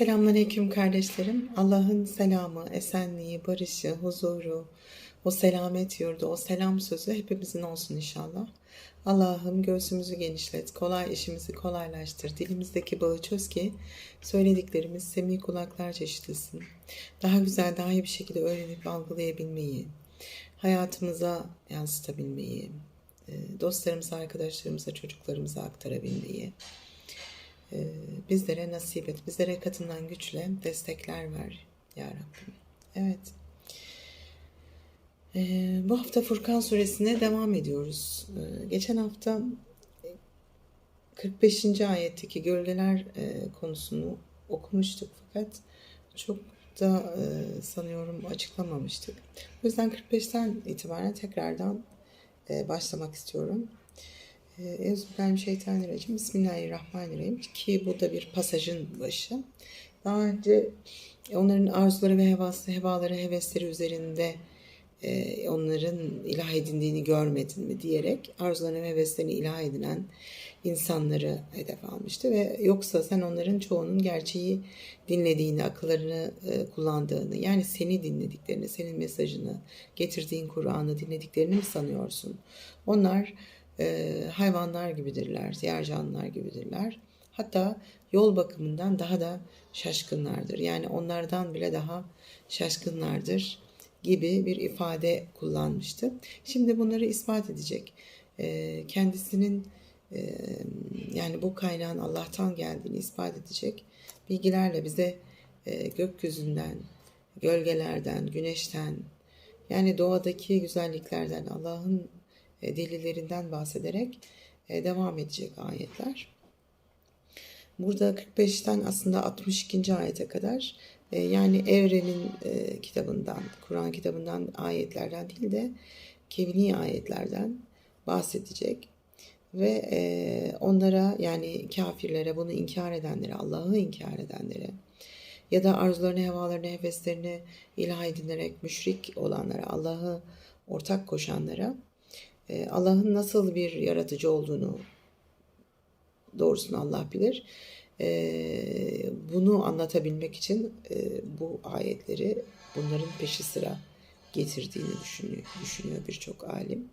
Selamünaleyküm kardeşlerim. Allah'ın selamı, esenliği, barışı, huzuru, o selamet yurdu, o selam sözü hepimizin olsun inşallah. Allah'ım göğsümüzü genişlet, kolay işimizi kolaylaştır. Dilimizdeki bağı çöz ki söylediklerimiz semih kulaklarca işitilsin. Daha güzel, daha iyi bir şekilde öğrenip algılayabilmeyi, hayatımıza yansıtabilmeyi, e, dostlarımıza, arkadaşlarımıza, çocuklarımıza aktarabilmeyi, bizlere nasip et. Bizlere katından güçle destekler ver ya Rabbim. Evet. E, bu hafta Furkan suresine devam ediyoruz. E, geçen hafta 45. ayetteki gölgeler e, konusunu okumuştuk fakat çok da e, sanıyorum açıklamamıştık. O yüzden 45'ten itibaren tekrardan e, başlamak istiyorum. Euzubillahimineşşeytanirracim. Bismillahirrahmanirrahim. Ki bu da bir pasajın başı. Daha önce onların arzuları ve hevası, hevaları, hevesleri üzerinde e, onların ilah edindiğini görmedin mi diyerek arzularını ve heveslerini ilah edinen insanları hedef almıştı ve yoksa sen onların çoğunun gerçeği dinlediğini, akıllarını e, kullandığını, yani seni dinlediklerini, senin mesajını, getirdiğin Kur'an'ı dinlediklerini mi sanıyorsun? Onlar e, hayvanlar gibidirler, diğer canlılar gibidirler. Hatta yol bakımından daha da şaşkınlardır. Yani onlardan bile daha şaşkınlardır gibi bir ifade kullanmıştı. Şimdi bunları ispat edecek. E, kendisinin e, yani bu kaynağın Allah'tan geldiğini ispat edecek bilgilerle bize e, gökyüzünden, gölgelerden, güneşten, yani doğadaki güzelliklerden, Allah'ın delillerinden bahsederek e, devam edecek ayetler. Burada 45'ten aslında 62. ayete kadar e, yani evrenin kitabından, Kur'an kitabından ayetlerden değil de kevni ayetlerden bahsedecek ve onlara yani kafirlere bunu inkar edenlere, Allah'ı inkar edenlere ya da arzularını, hevalarını, heveslerini ilah edinerek müşrik olanlara, Allah'ı ortak koşanlara e, Allah'ın nasıl bir yaratıcı olduğunu doğrusunu Allah bilir. E, bunu anlatabilmek için e, bu ayetleri bunların peşi sıra getirdiğini düşünüyor, düşünüyor birçok alim.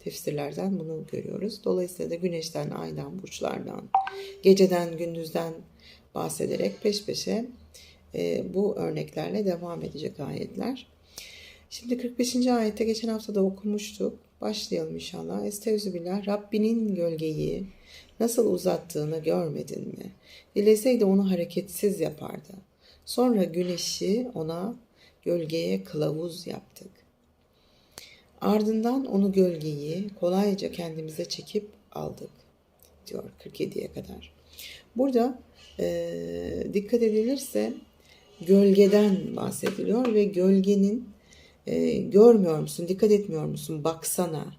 Tefsirlerden bunu görüyoruz. Dolayısıyla da güneşten, aydan, burçlardan, geceden, gündüzden bahsederek peş peşe bu örneklerle devam edecek ayetler. Şimdi 45. ayette geçen hafta da okumuştuk. Başlayalım inşallah. Estaizu billah. Rabbinin gölgeyi nasıl uzattığını görmedin mi? Dileseydi onu hareketsiz yapardı. Sonra güneşi ona gölgeye kılavuz yaptık. Ardından onu gölgeyi kolayca kendimize çekip aldık diyor 47'ye kadar. Burada e, dikkat edilirse gölgeden bahsediliyor ve gölgenin e, görmüyor musun, dikkat etmiyor musun? Baksana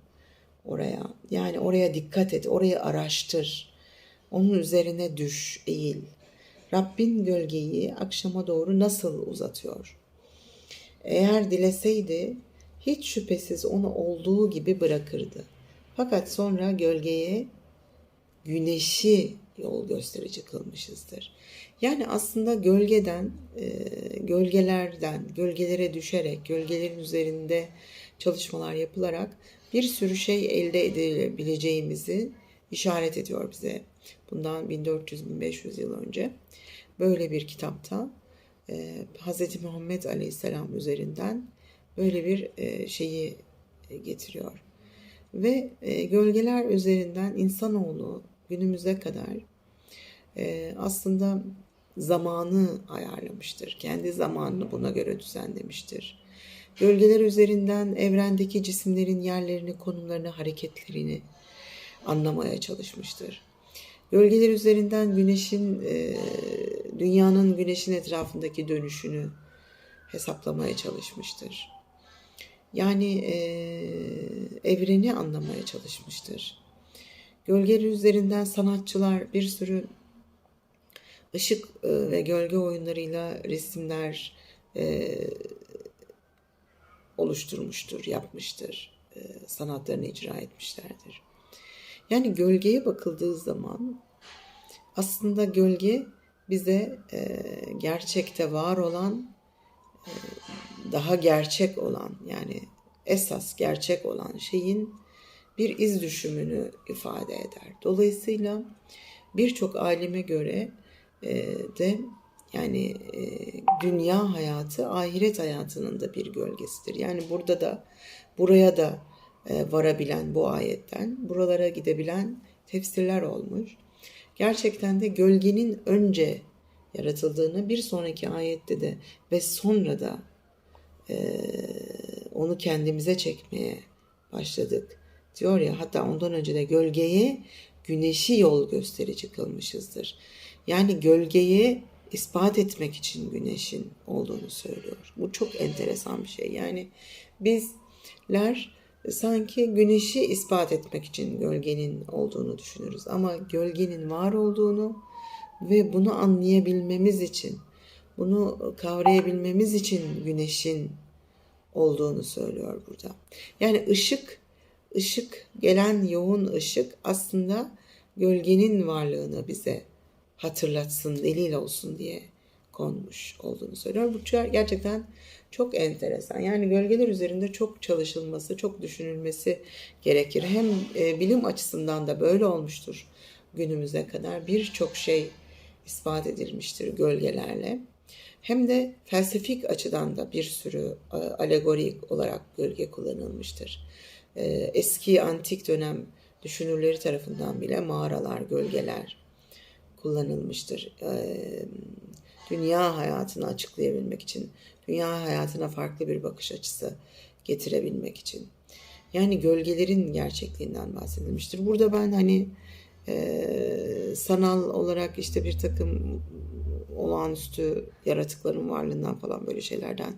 oraya. Yani oraya dikkat et, orayı araştır. Onun üzerine düş, eğil. Rabbin gölgeyi akşama doğru nasıl uzatıyor? Eğer dileseydi hiç şüphesiz onu olduğu gibi bırakırdı. Fakat sonra gölgeye güneşi yol gösterici kılmışızdır. Yani aslında gölgeden, e, gölgelerden, gölgelere düşerek, gölgelerin üzerinde çalışmalar yapılarak bir sürü şey elde edebileceğimizi işaret ediyor bize. Bundan 1400-1500 yıl önce böyle bir kitapta e, Hz. Muhammed Aleyhisselam üzerinden böyle bir e, şeyi getiriyor. Ve gölgeler üzerinden insanoğlu günümüze kadar aslında zamanı ayarlamıştır. Kendi zamanını buna göre düzenlemiştir. Gölgeler üzerinden evrendeki cisimlerin yerlerini, konumlarını, hareketlerini anlamaya çalışmıştır. Gölgeler üzerinden güneşin, e, dünyanın güneşin etrafındaki dönüşünü hesaplamaya çalışmıştır. Yani e, evreni anlamaya çalışmıştır. Gölgeler üzerinden sanatçılar bir sürü ışık e, ve gölge oyunlarıyla resimler e, oluşturmuştur, yapmıştır. E, sanatlarını icra etmişlerdir. Yani gölgeye bakıldığı zaman aslında gölge bize gerçekte var olan daha gerçek olan yani esas gerçek olan şeyin bir iz düşümünü ifade eder. Dolayısıyla birçok alime göre de yani dünya hayatı ahiret hayatının da bir gölgesidir. Yani burada da buraya da varabilen bu ayetten buralara gidebilen tefsirler olmuş. Gerçekten de gölgenin önce yaratıldığını bir sonraki ayette de ve sonra da e, onu kendimize çekmeye başladık. Diyor ya hatta ondan önce de gölgeye güneşi yol gösterici kılmışızdır. Yani gölgeye ispat etmek için güneşin olduğunu söylüyor. Bu çok enteresan bir şey. Yani bizler sanki güneşi ispat etmek için gölgenin olduğunu düşünürüz. Ama gölgenin var olduğunu ve bunu anlayabilmemiz için, bunu kavrayabilmemiz için güneşin olduğunu söylüyor burada. Yani ışık, ışık gelen yoğun ışık aslında gölgenin varlığını bize hatırlatsın, delil olsun diye konmuş olduğunu söylüyor. Bu gerçekten çok enteresan. Yani gölgeler üzerinde çok çalışılması, çok düşünülmesi gerekir. Hem e, bilim açısından da böyle olmuştur günümüze kadar. Birçok şey ispat edilmiştir gölgelerle. Hem de felsefik açıdan da bir sürü e, alegorik olarak gölge kullanılmıştır. E, eski antik dönem düşünürleri tarafından bile mağaralar, gölgeler kullanılmıştır. Dünya hayatını açıklayabilmek için, dünya hayatına farklı bir bakış açısı getirebilmek için. Yani gölgelerin gerçekliğinden bahsedilmiştir. Burada ben hani sanal olarak işte bir takım olağanüstü yaratıkların varlığından falan böyle şeylerden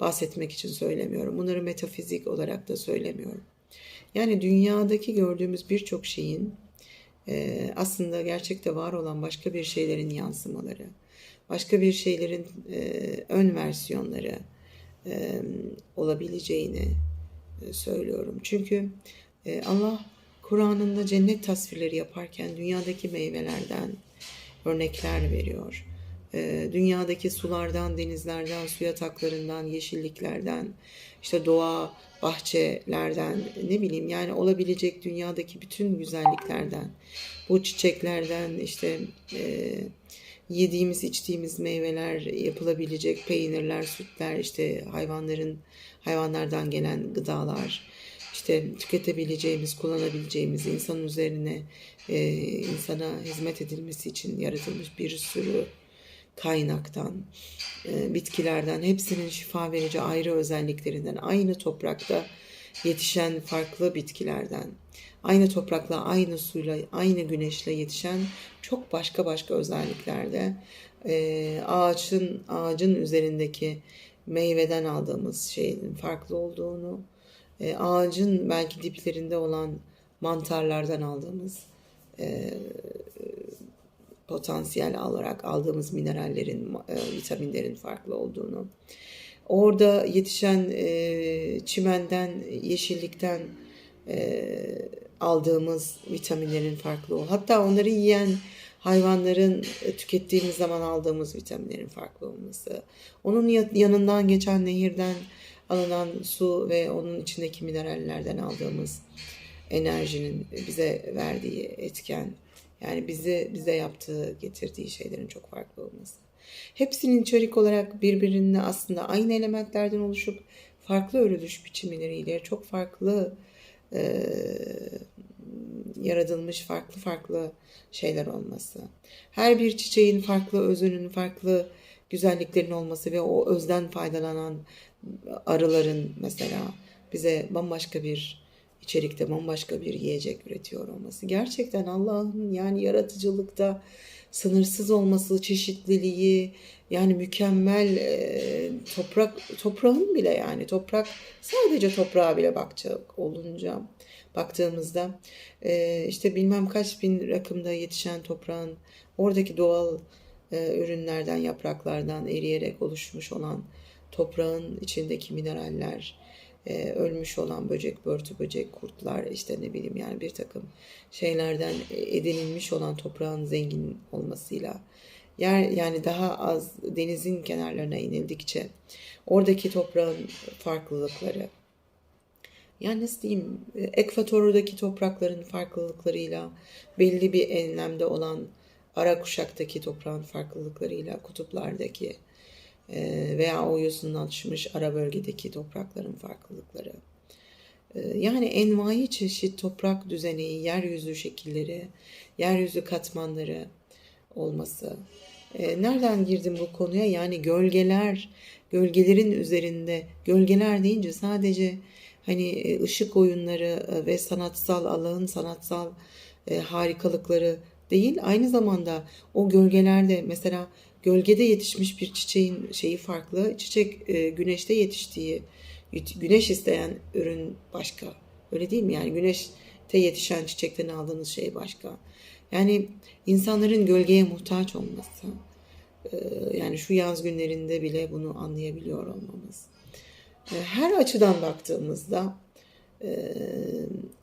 bahsetmek için söylemiyorum. Bunları metafizik olarak da söylemiyorum. Yani dünyadaki gördüğümüz birçok şeyin e, aslında gerçekte var olan başka bir şeylerin yansımaları, başka bir şeylerin e, ön versiyonları e, olabileceğini e, söylüyorum. Çünkü Allah Kur'an'ında cennet tasvirleri yaparken dünyadaki meyvelerden örnekler veriyor. Dünyadaki sulardan, denizlerden, su yataklarından, yeşilliklerden, işte doğa, bahçelerden, ne bileyim yani olabilecek dünyadaki bütün güzelliklerden, bu çiçeklerden, işte e, yediğimiz, içtiğimiz meyveler, yapılabilecek peynirler, sütler, işte hayvanların hayvanlardan gelen gıdalar, işte tüketebileceğimiz, kullanabileceğimiz insanın üzerine e, insana hizmet edilmesi için yaratılmış bir sürü kaynaktan, e, bitkilerden, hepsinin şifa verici ayrı özelliklerinden, aynı toprakta yetişen farklı bitkilerden, aynı toprakla, aynı suyla, aynı güneşle yetişen çok başka başka özelliklerde e, ağaçın ağacın üzerindeki meyveden aldığımız şeyin farklı olduğunu, e, ağacın belki diplerinde olan mantarlardan aldığımız potansiyel olarak aldığımız minerallerin, e, vitaminlerin farklı olduğunu, orada yetişen e, çimenden, yeşillikten e, aldığımız vitaminlerin farklı olduğu, hatta onları yiyen hayvanların tükettiğimiz zaman aldığımız vitaminlerin farklı olması, onun yanından geçen nehirden alınan su ve onun içindeki minerallerden aldığımız enerjinin bize verdiği etken yani bize bize yaptığı, getirdiği şeylerin çok farklı olması. Hepsinin içerik olarak birbirine aslında aynı elementlerden oluşup farklı örülüş biçimleriyle çok farklı e, yaratılmış farklı farklı şeyler olması. Her bir çiçeğin farklı özünün, farklı güzelliklerin olması ve o özden faydalanan arıların mesela bize bambaşka bir içerikte bambaşka bir yiyecek üretiyor olması. Gerçekten Allah'ın yani yaratıcılıkta sınırsız olması, çeşitliliği, yani mükemmel e, toprak toprağın bile yani toprak sadece toprağa bile bakacak olunca baktığımızda e, işte bilmem kaç bin rakımda yetişen toprağın oradaki doğal e, ürünlerden yapraklardan eriyerek oluşmuş olan toprağın içindeki mineraller e, ölmüş olan böcek, börtü böcek, kurtlar işte ne bileyim yani bir takım şeylerden edinilmiş olan toprağın zengin olmasıyla. Yer yani daha az denizin kenarlarına inildikçe oradaki toprağın farklılıkları. Yani nasıl diyeyim ekvatordaki toprakların farklılıklarıyla belli bir enlemde olan ara kuşaktaki toprağın farklılıklarıyla kutuplardaki e, veya o yosunlaşmış ara bölgedeki toprakların farklılıkları. E, Yani envai çeşit toprak düzeneği, yeryüzü şekilleri, yeryüzü katmanları olması. E, Nereden girdim bu konuya? Yani gölgeler, gölgelerin üzerinde, gölgeler deyince sadece hani e, ışık oyunları e, ve sanatsal Allah'ın sanatsal e, harikalıkları değil, aynı zamanda o gölgelerde mesela gölgede yetişmiş bir çiçeğin şeyi farklı, çiçek e, güneşte yetiştiği, güneş isteyen ürün başka. Öyle değil mi? Yani güneşte yetişen çiçekten aldığınız şey başka. Yani insanların gölgeye muhtaç olması, e, yani şu yaz günlerinde bile bunu anlayabiliyor olmamız. E, Her açıdan baktığımızda e,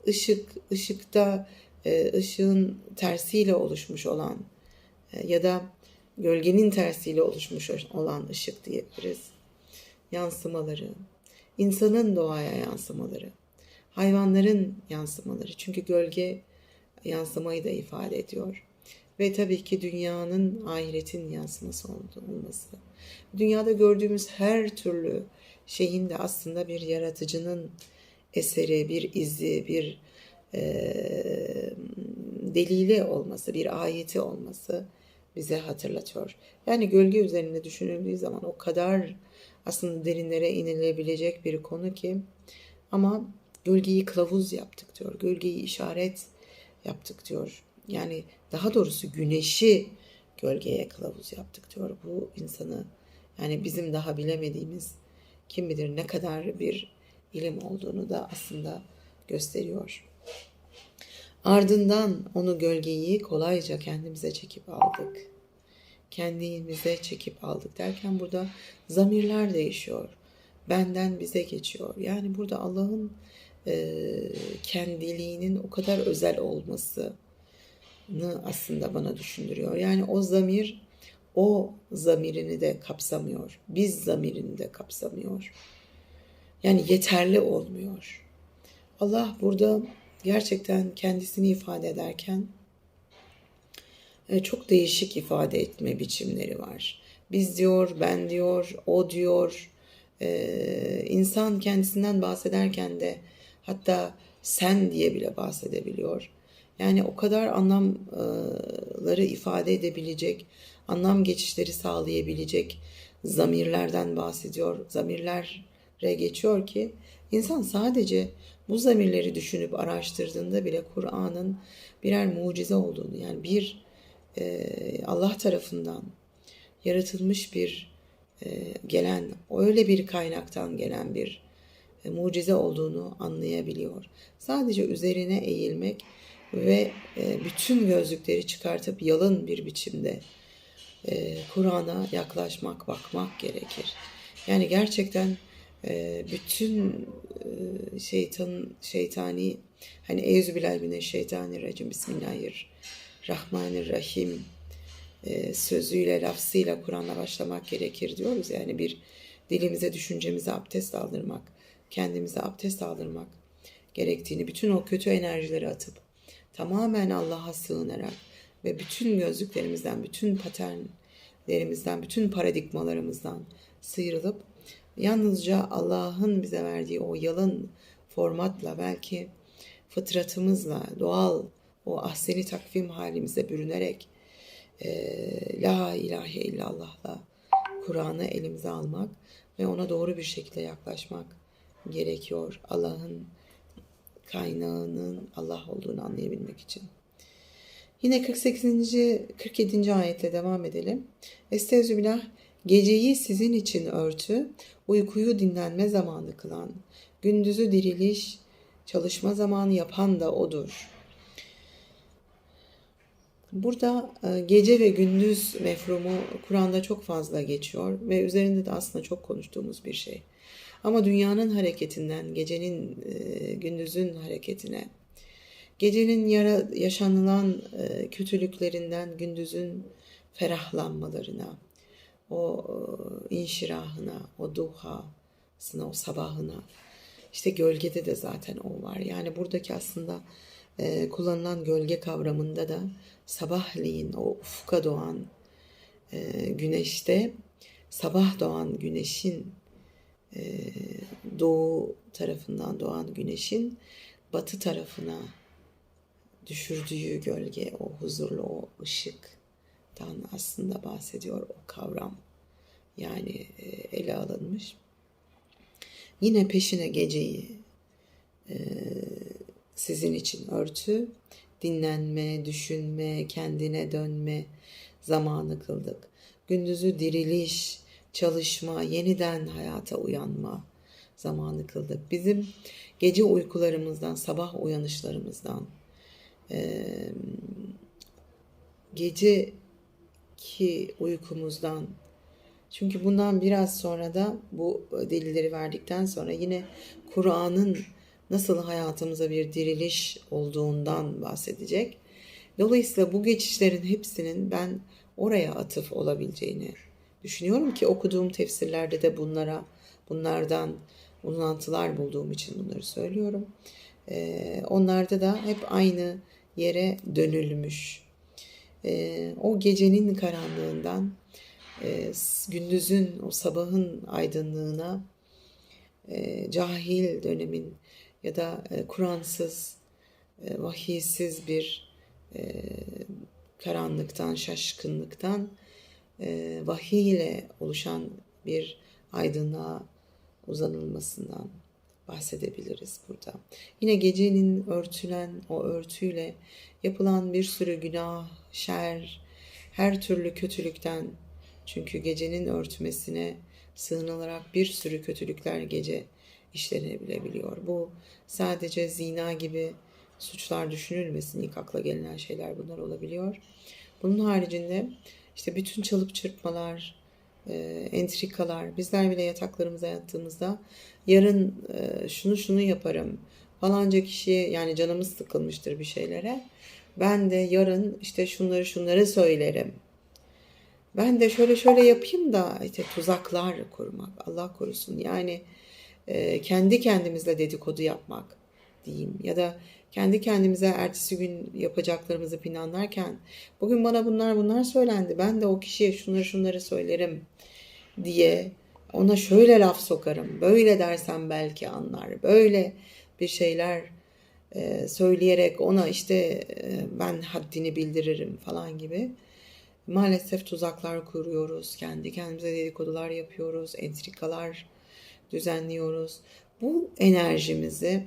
ışık, ışıkta e, ışığın tersiyle oluşmuş olan e, ya da gölgenin tersiyle oluşmuş olan ışık diyebiliriz. Yansımaları, insanın doğaya yansımaları, hayvanların yansımaları. Çünkü gölge yansımayı da ifade ediyor. Ve tabii ki dünyanın ahiretin yansıması olması. Dünyada gördüğümüz her türlü şeyin de aslında bir yaratıcının eseri, bir izi, bir e, delili olması, bir ayeti olması bize hatırlatıyor. Yani gölge üzerinde düşünüldüğü zaman o kadar aslında derinlere inilebilecek bir konu ki ama gölgeyi kılavuz yaptık diyor. Gölgeyi işaret yaptık diyor. Yani daha doğrusu güneşi gölgeye kılavuz yaptık diyor. Bu insanı yani bizim daha bilemediğimiz kim bilir ne kadar bir ilim olduğunu da aslında gösteriyor. Ardından onu gölgeyi kolayca kendimize çekip aldık. Kendimize çekip aldık derken burada zamirler değişiyor. Benden bize geçiyor. Yani burada Allah'ın e, kendiliğinin o kadar özel olmasını aslında bana düşündürüyor. Yani o zamir o zamirini de kapsamıyor. Biz zamirini de kapsamıyor. Yani yeterli olmuyor. Allah burada gerçekten kendisini ifade ederken e, çok değişik ifade etme biçimleri var. Biz diyor, ben diyor, o diyor. Ee, insan kendisinden bahsederken de hatta sen diye bile bahsedebiliyor. Yani o kadar anlamları ifade edebilecek, anlam geçişleri sağlayabilecek zamirlerden bahsediyor. Zamirlere geçiyor ki insan sadece bu zamirleri düşünüp araştırdığında bile Kur'an'ın birer mucize olduğunu yani bir e, Allah tarafından yaratılmış bir e, gelen öyle bir kaynaktan gelen bir e, mucize olduğunu anlayabiliyor. Sadece üzerine eğilmek ve e, bütün gözlükleri çıkartıp yalın bir biçimde e, Kur'an'a yaklaşmak, bakmak gerekir. Yani gerçekten e, bütün e, şeytan şeytani hani Euzubillahimineşşeytanirracim Bismillahirrahmanirrahim e, sözüyle, lafzıyla Kur'an'a başlamak gerekir diyoruz. Yani bir dilimize, düşüncemize abdest aldırmak, kendimize abdest aldırmak gerektiğini, bütün o kötü enerjileri atıp tamamen Allah'a sığınarak ve bütün gözlüklerimizden, bütün paternlerimizden, bütün paradigmalarımızdan sıyrılıp yalnızca Allah'ın bize verdiği o yalın formatla belki fıtratımızla, doğal o ahseni takvim halimize bürünerek e, La ilahe illallah'la Kur'an'ı elimize almak ve ona doğru bir şekilde yaklaşmak gerekiyor. Allah'ın kaynağının Allah olduğunu anlayabilmek için. Yine 48. 47. ayetle devam edelim. Estağfirullah geceyi sizin için örtü, uykuyu dinlenme zamanı kılan, gündüzü diriliş, çalışma zamanı yapan da odur. Burada e, gece ve gündüz mefrumu Kur'an'da çok fazla geçiyor ve üzerinde de aslında çok konuştuğumuz bir şey. Ama dünyanın hareketinden, gecenin, e, gündüzün hareketine, gecenin yara, yaşanılan e, kötülüklerinden gündüzün ferahlanmalarına, o e, inşirahına, o duhasına, o sabahına. İşte gölgede de zaten o var. Yani buradaki aslında e, kullanılan gölge kavramında da sabahleyin o ufka doğan e, güneşte sabah doğan güneşin doğu tarafından doğan güneşin batı tarafına düşürdüğü gölge, o huzurlu, o ışıktan aslında bahsediyor o kavram. Yani e, ele alınmış. Yine peşine geceyi e, sizin için örtü, dinlenme, düşünme, kendine dönme zamanı kıldık. Gündüzü diriliş, çalışma, yeniden hayata uyanma zamanı kıldık. Bizim gece uykularımızdan, sabah uyanışlarımızdan, eee geceki uykumuzdan çünkü bundan biraz sonra da bu delilleri verdikten sonra yine Kur'an'ın nasıl hayatımıza bir diriliş olduğundan bahsedecek. Dolayısıyla bu geçişlerin hepsinin ben oraya atıf olabileceğini düşünüyorum ki okuduğum tefsirlerde de bunlara bunlardan uzantılar bulduğum için bunları söylüyorum. Ee, onlarda da hep aynı yere dönülmüş. Ee, o gecenin karanlığından e, gündüzün o sabahın aydınlığına e, cahil dönemin ya da e, Kur'ansız, e, vahiysiz bir e, karanlıktan, şaşkınlıktan e, vahiy ile oluşan bir aydınlığa uzanılmasından bahsedebiliriz burada. Yine gecenin örtülen o örtüyle yapılan bir sürü günah, şer, her türlü kötülükten çünkü gecenin örtmesine sığınılarak bir sürü kötülükler gece işlenebilebiliyor. Bu sadece zina gibi suçlar düşünülmesin. İlk akla gelinen şeyler bunlar olabiliyor. Bunun haricinde işte bütün çalıp çırpmalar, e, entrikalar, bizler bile yataklarımıza yattığımızda yarın e, şunu şunu yaparım falanca kişiye yani canımız sıkılmıştır bir şeylere. Ben de yarın işte şunları şunları söylerim. Ben de şöyle şöyle yapayım da işte tuzaklar kurmak Allah korusun. Yani e, kendi kendimizle dedikodu yapmak diyeyim ya da kendi kendimize ertesi gün yapacaklarımızı planlarken bugün bana bunlar bunlar söylendi. Ben de o kişiye şunları şunları söylerim diye ona şöyle laf sokarım. Böyle dersem belki anlar. Böyle bir şeyler e, söyleyerek ona işte e, ben haddini bildiririm falan gibi. Maalesef tuzaklar kuruyoruz. Kendi kendimize dedikodular yapıyoruz. Entrikalar düzenliyoruz. Bu enerjimizi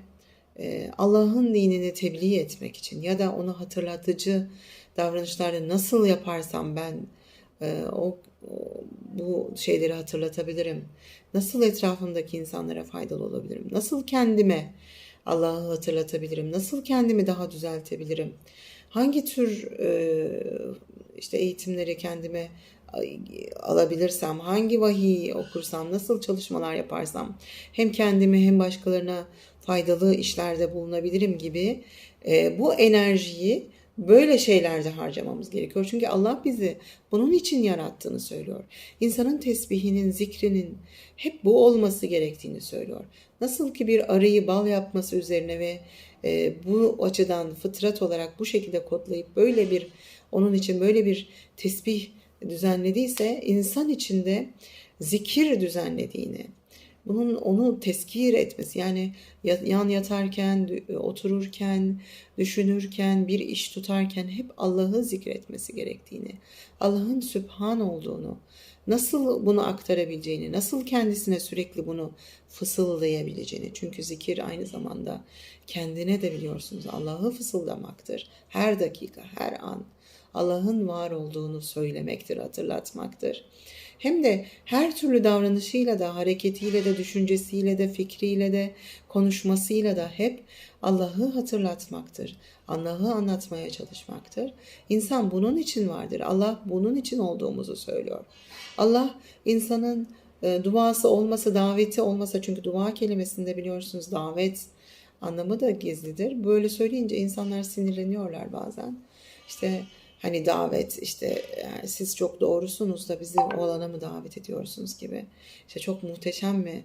Allah'ın dinini tebliğ etmek için ya da onu hatırlatıcı davranışlarda nasıl yaparsam ben e, o, o bu şeyleri hatırlatabilirim. Nasıl etrafımdaki insanlara faydalı olabilirim? Nasıl kendime Allah'ı hatırlatabilirim? Nasıl kendimi daha düzeltebilirim? Hangi tür e, işte eğitimleri kendime alabilirsem, hangi vahiy okursam, nasıl çalışmalar yaparsam hem kendime hem başkalarına faydalı işlerde bulunabilirim gibi e, bu enerjiyi böyle şeylerde harcamamız gerekiyor. Çünkü Allah bizi bunun için yarattığını söylüyor. İnsanın tesbihinin, zikrinin hep bu olması gerektiğini söylüyor. Nasıl ki bir arıyı bal yapması üzerine ve e, bu açıdan fıtrat olarak bu şekilde kodlayıp böyle bir onun için böyle bir tesbih düzenlediyse insan içinde zikir düzenlediğini, bunun onu teskir etmesi yani yan yatarken, otururken, düşünürken, bir iş tutarken hep Allah'ı zikretmesi gerektiğini, Allah'ın sübhan olduğunu, nasıl bunu aktarabileceğini, nasıl kendisine sürekli bunu fısıldayabileceğini. Çünkü zikir aynı zamanda kendine de biliyorsunuz Allah'ı fısıldamaktır. Her dakika, her an. Allah'ın var olduğunu söylemektir, hatırlatmaktır. Hem de her türlü davranışıyla da, hareketiyle de, düşüncesiyle de, fikriyle de, konuşmasıyla da hep Allah'ı hatırlatmaktır. Allah'ı anlatmaya çalışmaktır. İnsan bunun için vardır. Allah bunun için olduğumuzu söylüyor. Allah insanın e, duası olmasa, daveti olmasa çünkü dua kelimesinde biliyorsunuz davet anlamı da gizlidir. Böyle söyleyince insanlar sinirleniyorlar bazen. İşte Hani davet işte yani siz çok doğrusunuz da bizi o alana mı davet ediyorsunuz gibi. İşte çok muhteşem mi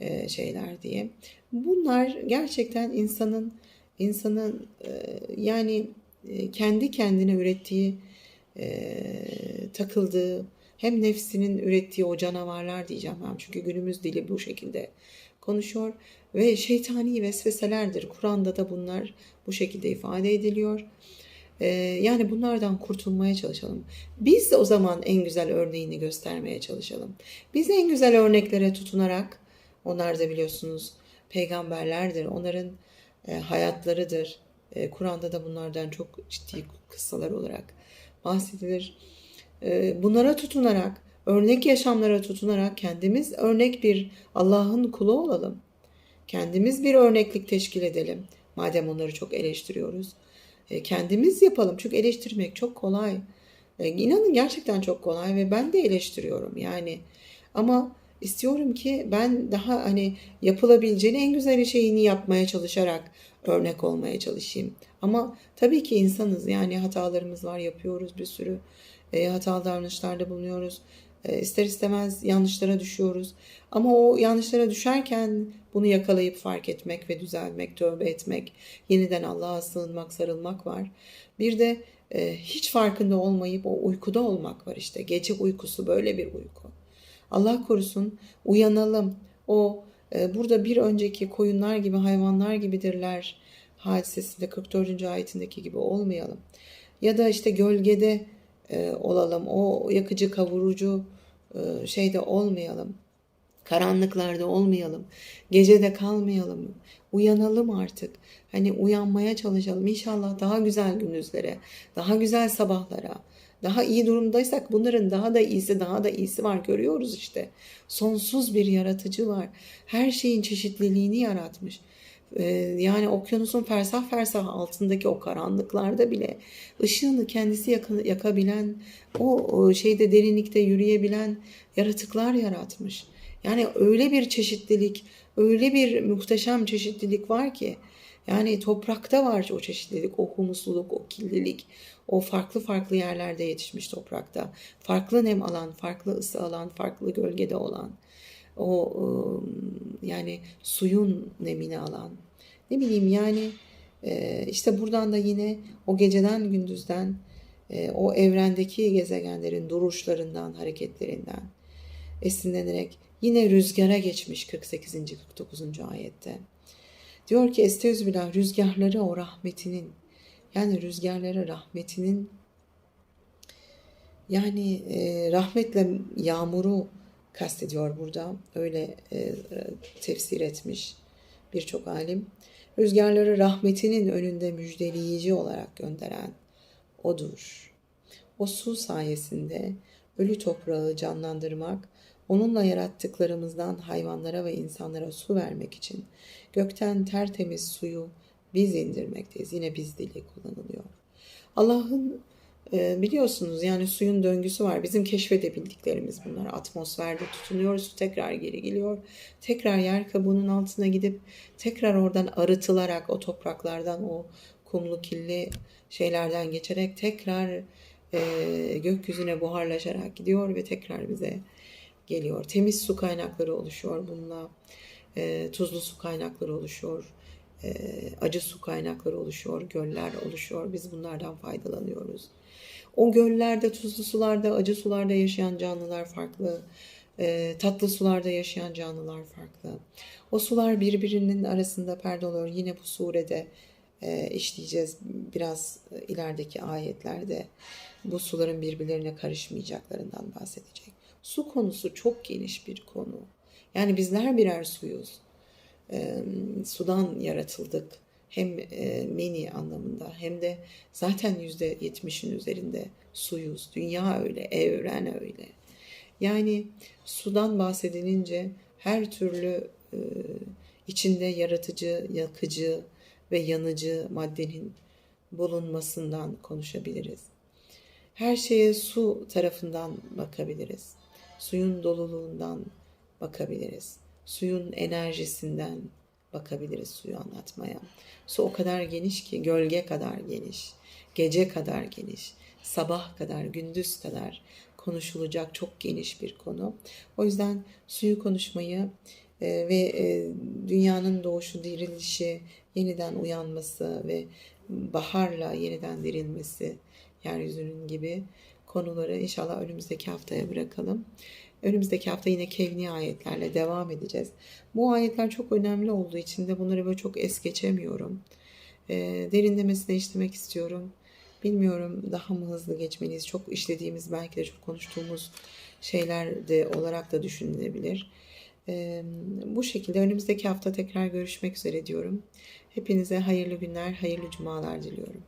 e, şeyler diye. Bunlar gerçekten insanın insanın e, yani e, kendi kendine ürettiği e, takıldığı hem nefsinin ürettiği o canavarlar diyeceğim ben çünkü günümüz dili bu şekilde konuşuyor ve şeytani vesveselerdir. Kur'an'da da bunlar bu şekilde ifade ediliyor. Ee, yani bunlardan kurtulmaya çalışalım. Biz de o zaman en güzel örneğini göstermeye çalışalım. Biz en güzel örneklere tutunarak, onlar da biliyorsunuz peygamberlerdir, onların e, hayatlarıdır. E, Kur'an'da da bunlardan çok ciddi kıssalar olarak bahsedilir. E, bunlara tutunarak, örnek yaşamlara tutunarak kendimiz örnek bir Allah'ın kulu olalım. Kendimiz bir örneklik teşkil edelim. Madem onları çok eleştiriyoruz. E, kendimiz yapalım. Çünkü eleştirmek çok kolay. E, inanın gerçekten çok kolay ve ben de eleştiriyorum. Yani ama istiyorum ki ben daha hani yapılabileceğin en güzel şeyini yapmaya çalışarak örnek olmaya çalışayım. Ama tabii ki insanız yani hatalarımız var yapıyoruz bir sürü e, hatalı davranışlarda bulunuyoruz. E, ister istemez yanlışlara düşüyoruz. Ama o yanlışlara düşerken bunu yakalayıp fark etmek ve düzelmek, tövbe etmek, yeniden Allah'a sığınmak, sarılmak var. Bir de e, hiç farkında olmayıp o uykuda olmak var işte. Gece uykusu böyle bir uyku. Allah korusun uyanalım. O e, burada bir önceki koyunlar gibi hayvanlar gibidirler hadisesinde 44. ayetindeki gibi olmayalım. Ya da işte gölgede e, olalım. O yakıcı kavurucu şeyde olmayalım. Karanlıklarda olmayalım. Gecede kalmayalım. Uyanalım artık. Hani uyanmaya çalışalım. İnşallah daha güzel gündüzlere, daha güzel sabahlara, daha iyi durumdaysak bunların daha da iyisi, daha da iyisi var. Görüyoruz işte. Sonsuz bir yaratıcı var. Her şeyin çeşitliliğini yaratmış. Ee, yani okyanusun fersah fersah altındaki o karanlıklarda bile ışığını kendisi yakabilen, o şeyde derinlikte yürüyebilen yaratıklar yaratmış. Yani öyle bir çeşitlilik, öyle bir muhteşem çeşitlilik var ki yani toprakta var o çeşitlilik, o humusluluk, o kirlilik, o farklı farklı yerlerde yetişmiş toprakta. Farklı nem alan, farklı ısı alan, farklı gölgede olan o ıı, yani suyun nemini alan ne bileyim yani e, işte buradan da yine o geceden gündüzden e, o evrendeki gezegenlerin duruşlarından hareketlerinden esinlenerek yine rüzgara geçmiş 48. 49. ayette. Diyor ki Estağfirullah rüzgarları o rahmetinin yani rüzgarları rahmetinin yani e, rahmetle yağmuru kastediyor burada. Öyle e, tefsir etmiş birçok alim. Rüzgarları rahmetinin önünde müjdeleyici olarak gönderen odur. O su sayesinde ölü toprağı canlandırmak, onunla yarattıklarımızdan hayvanlara ve insanlara su vermek için gökten tertemiz suyu biz indirmekteyiz. Yine biz dili kullanılıyor. Allah'ın e, biliyorsunuz yani suyun döngüsü var. Bizim keşfedebildiklerimiz bunlar. Atmosferde tutunuyor, su tekrar geri geliyor. Tekrar yer kabuğunun altına gidip tekrar oradan arıtılarak o topraklardan o kumlu kirli şeylerden geçerek tekrar e, gökyüzüne buharlaşarak gidiyor ve tekrar bize geliyor. Temiz su kaynakları oluşuyor bununla. E, tuzlu su kaynakları oluşuyor. E, acı su kaynakları oluşuyor. Göller oluşuyor. Biz bunlardan faydalanıyoruz. O göllerde, tuzlu sularda, acı sularda yaşayan canlılar farklı. E, tatlı sularda yaşayan canlılar farklı. O sular birbirinin arasında perde oluyor. Yine bu surede e, işleyeceğiz biraz ilerideki ayetlerde. Bu suların birbirlerine karışmayacaklarından bahsedecek. Su konusu çok geniş bir konu. Yani bizler birer suyuz. E, sudan yaratıldık hem e, meni anlamında hem de zaten yüzde yetmişin üzerinde suyuz. Dünya öyle, evren öyle. Yani sudan bahsedilince her türlü e, içinde yaratıcı, yakıcı ve yanıcı maddenin bulunmasından konuşabiliriz. Her şeye su tarafından bakabiliriz. Suyun doluluğundan bakabiliriz. Suyun enerjisinden bakabiliriz suyu anlatmaya. Su o kadar geniş ki gölge kadar geniş, gece kadar geniş. sabah kadar, gündüz kadar konuşulacak çok geniş bir konu. O yüzden suyu konuşmayı e, ve e, dünyanın doğuşu, dirilişi, yeniden uyanması ve baharla yeniden dirilmesi yeryüzünün gibi konuları inşallah önümüzdeki haftaya bırakalım. Önümüzdeki hafta yine kevni ayetlerle devam edeceğiz. Bu ayetler çok önemli olduğu için de bunları böyle çok es geçemiyorum. E, derinlemesine işlemek istiyorum. Bilmiyorum daha mı hızlı geçmeliyiz? Çok işlediğimiz belki de çok konuştuğumuz şeyler de olarak da düşünülebilir. E, bu şekilde önümüzdeki hafta tekrar görüşmek üzere diyorum. Hepinize hayırlı günler, hayırlı cumalar diliyorum.